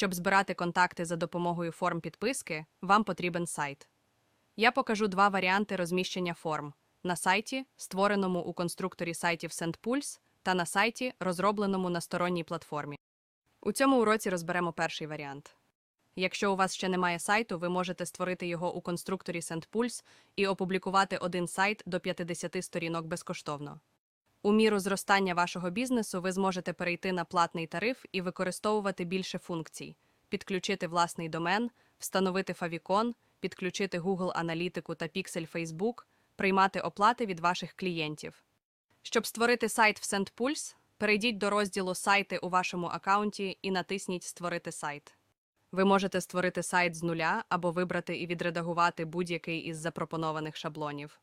Щоб збирати контакти за допомогою форм підписки, вам потрібен сайт. Я покажу два варіанти розміщення форм: на сайті, створеному у конструкторі сайтів SendPulse, та на сайті, розробленому на сторонній платформі. У цьому уроці розберемо перший варіант. Якщо у вас ще немає сайту, ви можете створити його у конструкторі SendPulse і опублікувати один сайт до 50 сторінок безкоштовно. У міру зростання вашого бізнесу ви зможете перейти на платний тариф і використовувати більше функцій, підключити власний домен, встановити Favicon, підключити Google Аналітику та Pixel Facebook, приймати оплати від ваших клієнтів. Щоб створити сайт в SendPulse, перейдіть до розділу Сайти у вашому аккаунті і натисніть Створити сайт. Ви можете створити сайт з нуля або вибрати і відредагувати будь-який із запропонованих шаблонів.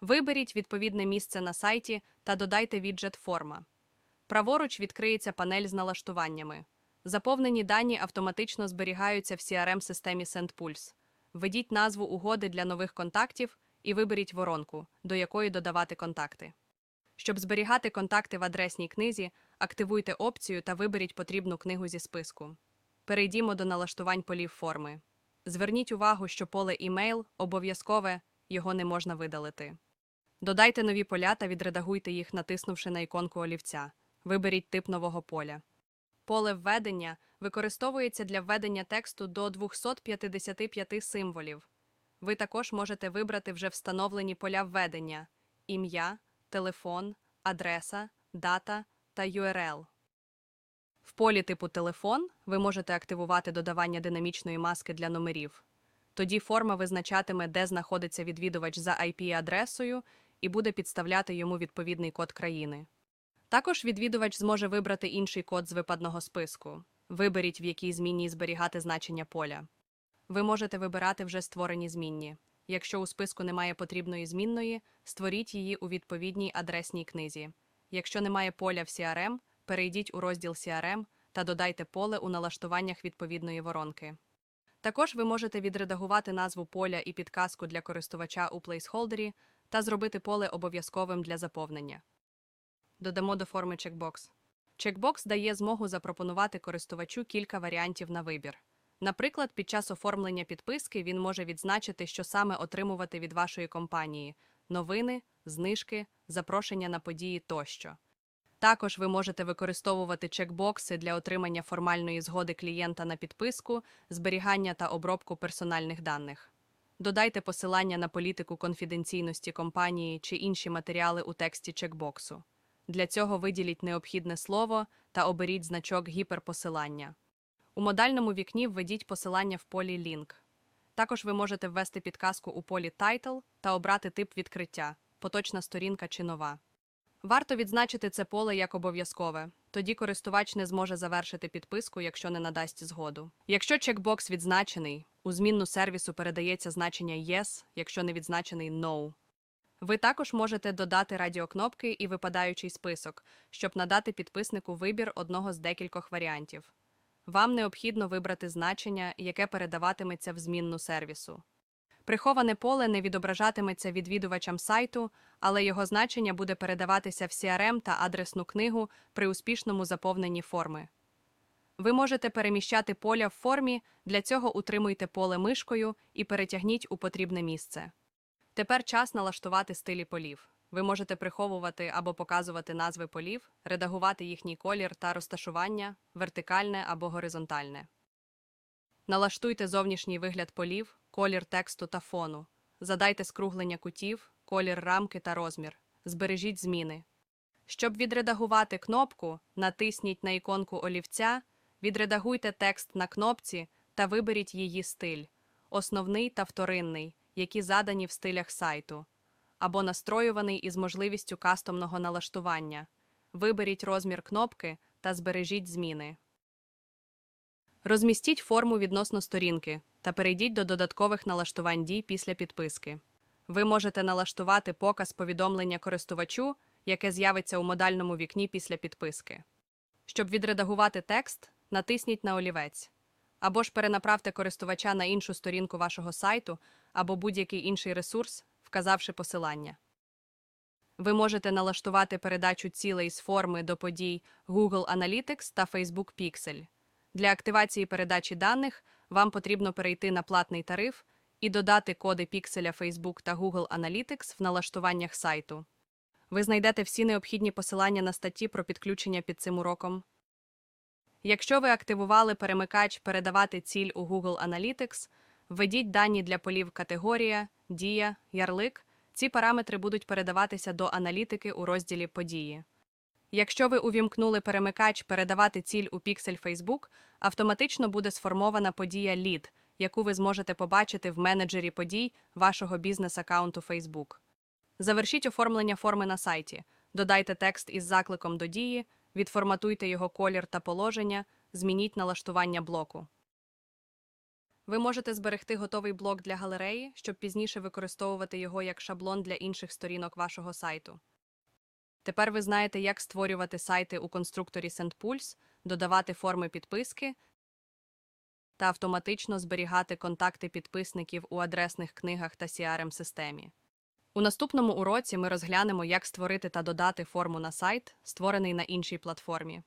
Виберіть відповідне місце на сайті та додайте віджет Форма. Праворуч відкриється панель з налаштуваннями. Заповнені дані автоматично зберігаються в CRM-системі SendPulse. Введіть назву угоди для нових контактів і виберіть воронку, до якої додавати контакти. Щоб зберігати контакти в адресній книзі, активуйте опцію та виберіть потрібну книгу зі списку. Перейдімо до налаштувань полів форми. Зверніть увагу, що поле імейл обов'язкове, його не можна видалити. Додайте нові поля та відредагуйте їх, натиснувши на іконку олівця. Виберіть тип нового поля. Поле введення використовується для введення тексту до 255 символів. Ви також можете вибрати вже встановлені поля введення: ім'я, телефон, адреса, дата та URL. В полі типу телефон ви можете активувати додавання динамічної маски для номерів. Тоді форма визначатиме, де знаходиться відвідувач за IP-адресою і буде підставляти йому відповідний код країни. Також відвідувач зможе вибрати інший код з випадного списку. Виберіть, в якій змінній зберігати значення поля. Ви можете вибирати вже створені змінні. Якщо у списку немає потрібної змінної, створіть її у відповідній адресній книзі. Якщо немає поля в CRM, перейдіть у розділ CRM та додайте поле у налаштуваннях відповідної воронки. Також ви можете відредагувати назву поля і підказку для користувача у плейсхолдері та зробити поле обов'язковим для заповнення. Додамо до форми чекбокс. Чекбокс дає змогу запропонувати користувачу кілька варіантів на вибір. Наприклад, під час оформлення підписки він може відзначити, що саме отримувати від вашої компанії новини, знижки, запрошення на події тощо. Також ви можете використовувати чекбокси для отримання формальної згоди клієнта на підписку, зберігання та обробку персональних даних. Додайте посилання на політику конфіденційності компанії чи інші матеріали у тексті чекбоксу. Для цього виділіть необхідне слово та оберіть значок гіперпосилання. У модальному вікні введіть посилання в полі Link. Також ви можете ввести підказку у полі Title та обрати тип відкриття поточна сторінка чи нова. Варто відзначити це поле як обов'язкове, тоді користувач не зможе завершити підписку, якщо не надасть згоду. Якщо чекбокс відзначений, у змінну сервісу передається значення Yes, якщо не відзначений No. Ви також можете додати радіокнопки і випадаючий список, щоб надати підписнику вибір одного з декількох варіантів. Вам необхідно вибрати значення, яке передаватиметься в змінну сервісу. Приховане поле не відображатиметься відвідувачам сайту, але його значення буде передаватися в CRM та адресну книгу при успішному заповненні форми. Ви можете переміщати поля в формі, для цього утримуйте поле мишкою і перетягніть у потрібне місце. Тепер час налаштувати стилі полів. Ви можете приховувати або показувати назви полів, редагувати їхній колір та розташування, вертикальне або горизонтальне. Налаштуйте зовнішній вигляд полів, колір тексту та фону. Задайте скруглення кутів, колір рамки та розмір. Збережіть зміни. Щоб відредагувати кнопку, натисніть на іконку олівця, відредагуйте текст на кнопці та виберіть її стиль основний та вторинний, які задані в стилях сайту, або настроюваний із можливістю кастомного налаштування. Виберіть розмір кнопки та збережіть зміни. Розмістіть форму відносно сторінки та перейдіть до додаткових налаштувань дій після підписки. Ви можете налаштувати показ повідомлення користувачу, яке з'явиться у модальному вікні після підписки. Щоб відредагувати текст, натисніть на олівець. Або ж перенаправте користувача на іншу сторінку вашого сайту або будь-який інший ресурс, вказавши посилання. Ви можете налаштувати передачу цілей з форми до подій Google Analytics та Facebook Pixel. Для активації передачі даних вам потрібно перейти на платний тариф і додати коди пікселя Facebook та Google Analytics в налаштуваннях сайту. Ви знайдете всі необхідні посилання на статті про підключення під цим уроком. Якщо ви активували перемикач передавати ціль у Google Analytics, введіть дані для полів категорія, дія, ярлик. Ці параметри будуть передаватися до аналітики у розділі події. Якщо ви увімкнули перемикач передавати ціль у піксель Facebook, автоматично буде сформована подія Lead, яку ви зможете побачити в менеджері подій вашого бізнес-аккаунту Facebook. Завершіть оформлення форми на сайті, додайте текст із закликом до дії, відформатуйте його колір та положення, змініть налаштування блоку. Ви можете зберегти готовий блок для галереї, щоб пізніше використовувати його як шаблон для інших сторінок вашого сайту. Тепер ви знаєте, як створювати сайти у конструкторі SendPulse, додавати форми підписки та автоматично зберігати контакти підписників у адресних книгах та CRM-системі. У наступному уроці ми розглянемо, як створити та додати форму на сайт, створений на іншій платформі.